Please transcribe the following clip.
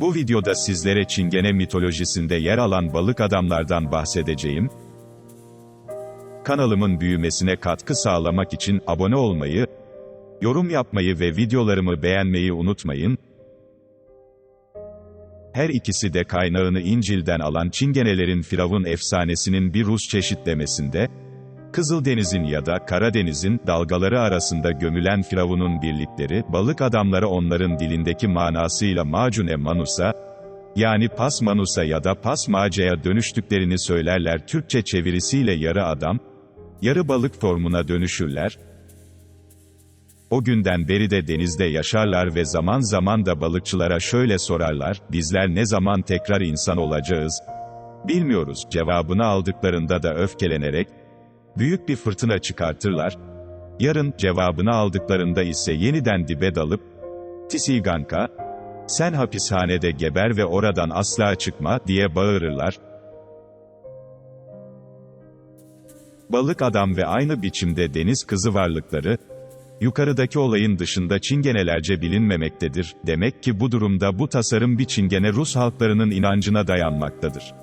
Bu videoda sizlere Çingene mitolojisinde yer alan balık adamlardan bahsedeceğim. Kanalımın büyümesine katkı sağlamak için abone olmayı, yorum yapmayı ve videolarımı beğenmeyi unutmayın. Her ikisi de kaynağını İncil'den alan Çingenelerin Firavun efsanesinin bir Rus çeşitlemesinde, Kızıldeniz'in ya da Karadeniz'in dalgaları arasında gömülen Firavun'un birlikleri, balık adamları onların dilindeki manasıyla Macune Manusa, yani Pas Manusa ya da Pas Mace'ye dönüştüklerini söylerler Türkçe çevirisiyle yarı adam, yarı balık formuna dönüşürler. O günden beri de denizde yaşarlar ve zaman zaman da balıkçılara şöyle sorarlar, bizler ne zaman tekrar insan olacağız? Bilmiyoruz, cevabını aldıklarında da öfkelenerek, büyük bir fırtına çıkartırlar. Yarın, cevabını aldıklarında ise yeniden dibe dalıp, Tisiganka, sen hapishanede geber ve oradan asla çıkma, diye bağırırlar. Balık adam ve aynı biçimde deniz kızı varlıkları, yukarıdaki olayın dışında çingenelerce bilinmemektedir. Demek ki bu durumda bu tasarım bir çingene Rus halklarının inancına dayanmaktadır.